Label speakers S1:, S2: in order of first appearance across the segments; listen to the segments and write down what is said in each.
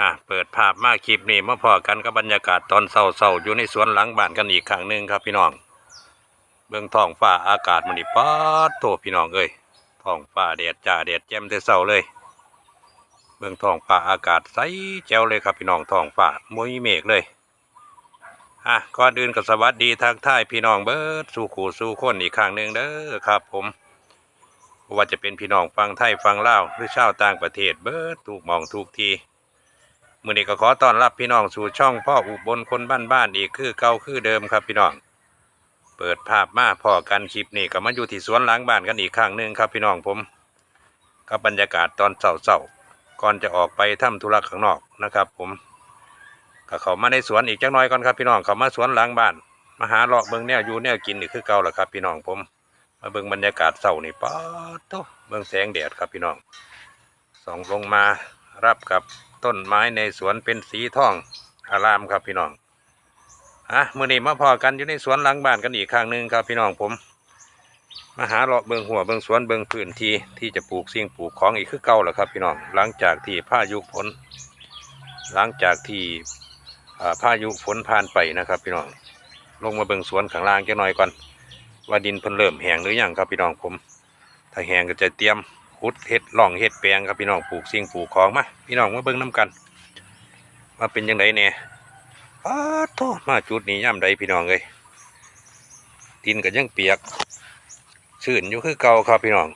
S1: อะเปิดภาพมาคลิปนี้มาพอกันกับบรรยากาศตอนเศร้าๆอยู่ในสวนหลังบ้านกันอีกครั้งหนึ่งครับพี่น้อง เบื้องท้องฟ้าอากาศมันนี่ป๊าดโตพี่น้องเอ้ยท้องฟ้าแดดจ้าแดดแจ่มแต่เศร้าเลย เบื้องท้องฟ้าอากาศใสแจ๋วเลยครับพี่น้องท้องฟ้ามุ้ยเมฆเลยอะก่อนอื่นก็สวัสดีทักทายพี่น้องเบิร์ดสู่ขู่สู่คนอีกครั้งหนึ่งเด้อครับผมว่าจะเป็นพี่น้องฟังไทยฟังลาวหรือชาวต่างประเทศเบิร์ดถูกมองถูกที มื่อนี้ก็ขอต้อนรับพี่น้องสู่ช่องพ่ออุบลคนบ้านๆอีกคือเก่าคือเดิมครับพี่น้อง เปิดภาพมาพอกันคลิปนี้ก็มาอยู่ที่สวนหล้างบ้านกันอีกครั้งหนึ่งครับพี่น้องผมกับบรรยากาศตอนเศร้าๆก่อนจะออกไปทำธุระข้างนอกนะครับ ผมก็เขามาในสวนอีกจักหน้อยก่อนครับพี่น้องเขามาสวนหล้างบ้านมาหาเลาะเบิ่งแนวอยู่แนวกินนี่คือเก่าแหละครับพี่น้องผม มาเบิ่งบรรยากาศเศร้านี่ป๊าดโตเบิ่งแสงแดดครับพี่น้องส่องลงมารับกับ ต้นไม้ในสวนเป็นสีทองอารามครับพี่น้องอะมื่อนี้มาพอกันอยู่ในสวนหลังบ้านกันอีกครั้งหนึ่งครับพี่น้องผมมาหาเลาะเบิงหัวเบิงสวนเบิงพื้นที่ที่จะปลูกสิ่งปลูกของอีกคือเก่าแหละครับพี่น้องหลังจากที่พายุฝนหลังจากที่อ่าพายุฝนผ่านไปนะครับพี่น้องลงมาเบิงสวนข้างล่างจักหน่อยก่อนว่าดินเพิ่นเริ่มแห้งหรือยังครับพี่น้องผม ถ้าแห้งก็จะเตรียม ขุดเห็ดล่องเห็ดแปลงครับพี่น้องปลูกสิ่งปลูกของมาพี่น้องมาเบิ่งน้กันมาเป็นยังไงเนี่ยอ้าโทมาจุดนี้ย่ำใดพี่น้องเลยดินก็ยังเปียกชื้นอยู่คือเก่าครับพี่น้อง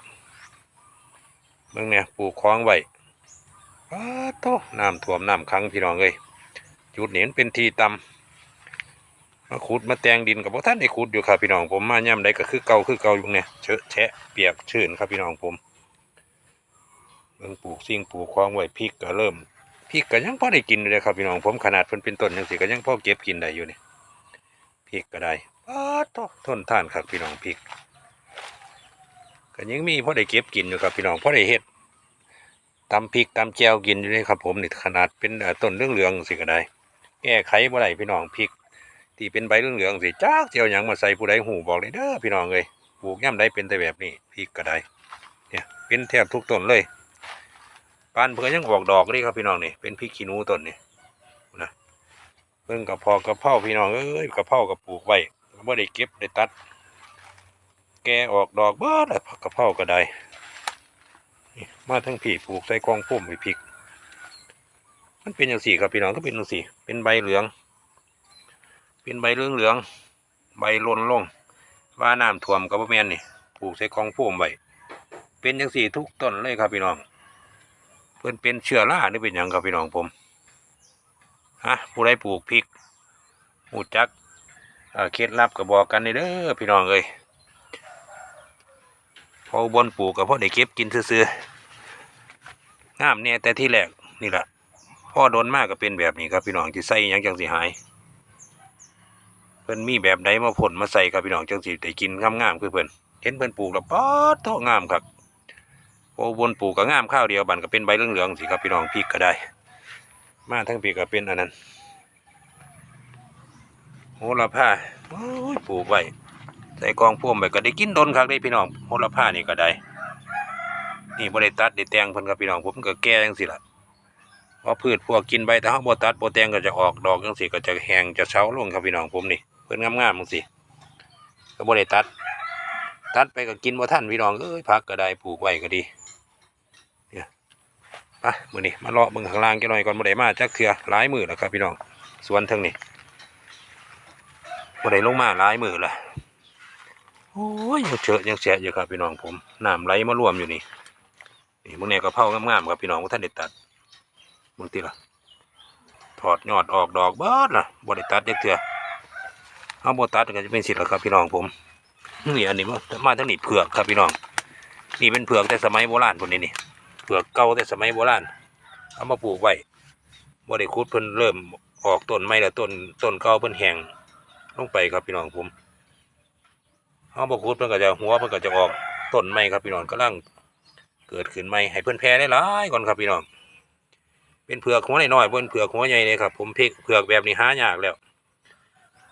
S1: เบิ่งเนี่ยปลูกของไว้อ้าโทน้ำท่วมน้ำขังพี่น้องเลยจุดนี้เป็นทีต่ำมาขุดมาแตงดินกับพวกท่านได้ขุดอยู่ครับพี่น้องผมมาย่ำใดก็คือเก่าคือเก่าอยู่เนี่ยเชอะแฉะเปียกชื้นครับพี่น้องผม เบิ่งปลูกสิ่งปลูกของไว้พริกก็เริ่มพริกก็ยังพอได้กินเลยครับพี่น้องผมขนาดเพิ่นเป็นต้นยังสิก็ยังพอเก็บกินได้อยู่นี่พริกก็ได้ป้าดโตทนท่านครับพี่น้องพริกก็ยังมีพอได้เก็บกินอยู่ครับพี่น้องพอได้เฮ็ดตำพริกตำแจวกินอยู่เลยครับผมนี่ขนาดเป็นต้นเรื่องเหลืองๆสิก็ได้ แก้ไขบ่ได้พี่น้องพริก ที่เป็นใบเหลืองๆสิจักเจียวหยังมาใส่ผู้ใดหูบอกเลยเด้อพี่น้องเอ้ยปลูกย่ำใดเป็นแต่แบบนี้พริกก็ได้เนี่ยเป็นแทบทุกต้นเลย ปานเพื่อยังออกดอกเลยครับพี่น้องนี่เป็นพริกขี้หนูต้นนี่นะเพิ่งกระเพอกระเพราพี่น้องเอ้ยกระเพรากับปลูกไว้ไม่ได้เก็บได้ตัด แกออกดอกบ้าเลยกระเพราก็ได้มาทั้งผีปลูกใส่กองพุ่มไปพริก มันเป็นอย่างสี่ครับพี่น้องก็เป็นอย่างสี่เป็นใบเหลือง เป็นใบเหลืองเหลืองใบล่นลงว่าน้ำท่วมกับแมนนี่ปลูกใส่กองพุ่มไว้เป็นอย่างสี่ทุกต้นเลยครับพี่น้อง เพื่อนเป็นเชื้อราหรือเป็นหยังครับพี่น้องผมฮะผู้ใดปลูกพริกหูจักเอ่อเคล็ดลับก็บบอกกันนี่เด้อพี่น้องเอ้ยพอบนปลูกกับพ่อได้เก็บกินซื่อๆงามเนี่ยแต่ที่แรกนี่แหละพ่อโดนมากก็เป็นแบบนี้ครับพี่น้องที่ใส่ยังจังสิหายเพิ่นมีแบบใดมาผลมาใส่ครับพี่น้องจังสิได้กินงามๆคือเพิ่นเห็นเพิ่นปลูกแล้วป๊อดโตงามครับ โอ้บนปลูกก็งามข้าวเดียวบันก็เป็นใบเหลืองๆสิครับพี่น้องพริกก็ได้ มาทั้งพริกก็เป็นอันนั้นโหระพาโอ้ยปลูกไว้ใส่กองพ่วงไปก็ได้กินดนครับได้พี่น้องโหระพานี่ก็ได้ นี่บ่ได้ตัดได้แตงเพิ่นครับพี่น้องผมก็แก่จังสิละเพราะพืชพวกกินใบแต่เฮาบตัดบ่แตงก็จะออกดอกจังสิก็จะแห้งจะเฉาลงครับพี่น้องผมนี่เพิ่นงามๆจังสิก็บ่ได้ตัดตัดไปก็กินบ่ทันพี่น้องเอ้ยผักก็ได้ปลูกไว้ก็ดี ไปมือนี้มาเลาะเบิ่งข้างล่างกันหน่อยก่อนบ่ได้มาจักเถื่อหลายมือแล้วครับพี่น้องสวนทั้งนี้บ่ได้ลงมาหลายมือละโอ้ยยังเจอะยังแฉะอยู่ครับพี่น้องผมน้ำไหลมารวมอยู่นี่นี่มึงเนี่ยกระเพรางามๆครับพี่น้องบ่ท่านได้ตัดมึงติล่ะถอดยอดออกดอกเบิดล่ะบ่ได้ตัดจักเถื่อเอาบ่ตัดก็จะเป็นสิทธิ์แล้วครับพี่น้องผมนี่อันนี้มามาทั้งนี้เผือกครับพี่น้องนี่เป็นเผือกแต่สมัยโบราณคนนี้นี่ เผือกเก่าแต่สมัยโบราณเอามาปลูกไว้บ่ได้ขุดเพิ่นเริ่มออกต้นใหม่แล้วต้นต้นเก่าเพิ่นแห้งลงไปครับพี่น้องผมเอาบ่ขุดเพิ่นก็จะหัวเพิ่นก็จะออกต้นใหม่ครับพี่น้องกำลังเกิดขึ้นใหม่ให้เพิ่นแพร่ได้หลายก่อนครับพี่น้อง เป็นเผือกหัวน้อยๆบ่เป็นเผือกหัวใหญ่เลยครับ ผมเพกเผือกแบบนี้หายากแล้ว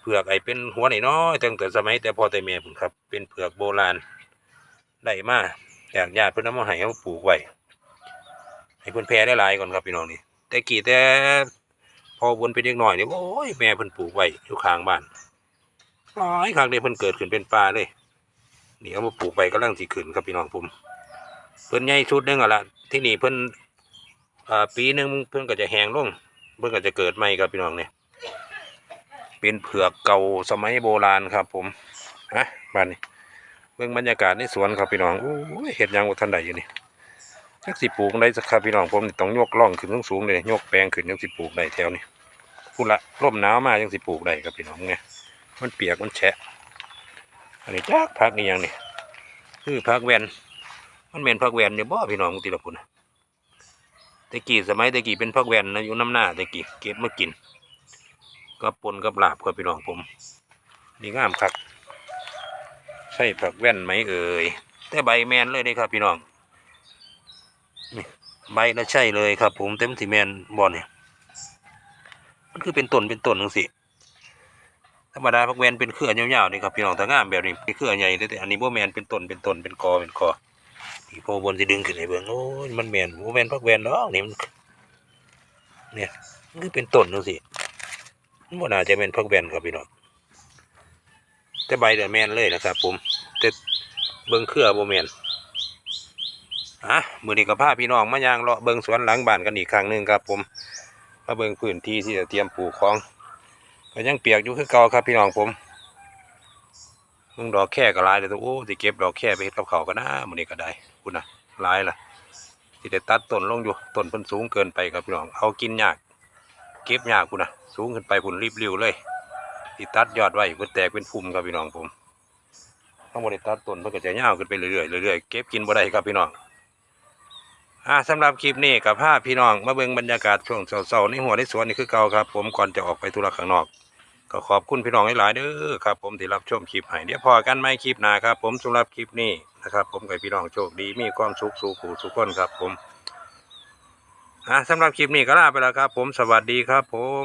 S1: เผือกไอ้เป็นหัวน้อยๆตั้งแต่สมัยแต่พ่อแต่แม่ผมครับ เป็นเผือกโบราณได้มาจากญาติเพิ่นเอามาให้เอาปลูกไว้ ให้เพิ่นแพร่ได้หลายก่อนครับพี่น้องนี่แต่กี่แต่พอวนไปเด็กน่อยเนี่ยโอ้ยแม่เพิ่นปลูกไว้อยู่ข้างบ้านหลายครั้งเลยเพิ่นเกิดขึ้นเป็นป่าเลยนี่เอามาปลูกไปกำลังสิขึ้นครับพี่น้องผมเพิ่นใหญ่ชุดนึงอะละที่นี่เพิ่นอ่าปีหนึงเพิ่นก็จะแห้งลงเพิ่นก็จะเกิดใหม่ครับพี่น้องเนี่ยเป็นเผือกเก่าสมัยโบราณครับ ผมฮะบ้านนี้เบิ่งบรรยากาศในสวนครับพี่น้องโอ้ยเห็ดยังบ่ทันใดอยู่นี่ จักสิปลูกได้สักครับพี่น้องผมต้องยกล่องขึ้นสูงๆเลยยกแปลงขึ้นจังสิปลูกได้แถวนี้พูดละร่มหนาวมาจังสิปลูกได้ครับพี่น้องไงมันเปียกมันแฉะอันนี้จักพักนี่ยังนี่คือพักแวนมันเป็นพักแวนเนี่ยบ่พี่น้องติละพุ่นน่ะกี้สมัยต่กี้เป็นพักแวนนะอยู่น้ำหน้าต่กี้เก็บมากินกับปนกับลาบครับพี่น้องผม นี่งามครับใช่ผักแว่นไหมเอ่ยแต่ใบแมนเลยนี่ครับพี่น้อง ใบแล้วใช่เลยครับ ผมเต็มที่แมนบอลเนี่ยมันคือเป็นต้นเป็นต้นนึงสิธรรมดาผักแวนเป็นเครือยาวๆนี่ครับพี่น้องแต่งามแบบนี้เป็นเครือใหญ่แต่อันนี้บ่แมนเป็นต้นเป็นต้นเป็นกอเป็นกอที่พอบนสิดึงขึ้นให้เบิ่งโอ้ยมันแมนบ่แมนผักแวนดอกนี่มันเนี่ยมันคือเป็นต้นนึงสิมันบ่น่าจะเป็นพักแบนครับพี่น้องแต่ใบเดือแมนเลยนะครับ ผมแต่เบิ้งเครือบ่แมน อะมือนี้กับพาพี่น้องมายางเลาะเบิงสวนหลังบ้านกันอีกครั้งหนึ่งครับผมมาเบิงพื้นที่ที่จะเตรียมปลูกของก็ยังเปียกอยู่คือเก่าครับพี่น้องผมเบิ่งดอกแค่ก็ลายเลยตัวโอ้สิเก็บดอกแค่ไปเฮ็ดกับเขาก็น่ามือนี้ก็ได้คุณนะลายล่ะที่ได้ตัดต้นลงอยู่ต้นเพิ่นสูงเกินไปครับพี่น้องเอากินยาก เก็บยากคุณนะสูงขึ้นไปคุณรีบเร็วเลยที่ตัดยอดไว้เพื่อแตกเป็นพุ่มครับพี่น้องผมต้องบริตัดต้นเพื่อจะยาวขึ้นไปเรื่อยๆเรื่อยๆเก็บกินบ่ได้ครับพี่น้อง อ่าสำหรับคลิปนี้กับภาพพี่น้องมาเบิ่งบรรยากาศช่วงเช้าๆในหัวในสวนนี่คือเก่าครับ ผมก่อนจะออกไปธุระข้างนอก ก็ขอบคุณพี่น้องหลายๆเด้อครับ ผมที่รับชมคลิปให้เดี๋ยวพอกันไหมคลิปหน้าครับ ผมสำหรับคลิปนี้นะครับ ผมกับพี่น้องโชคดีมีความสุขสู่ขู่สุขคนครับ ผมอ่าสำหรับคลิปนี้ก็ลาไปแล้วครับ ผมสวัสดีครับ ผม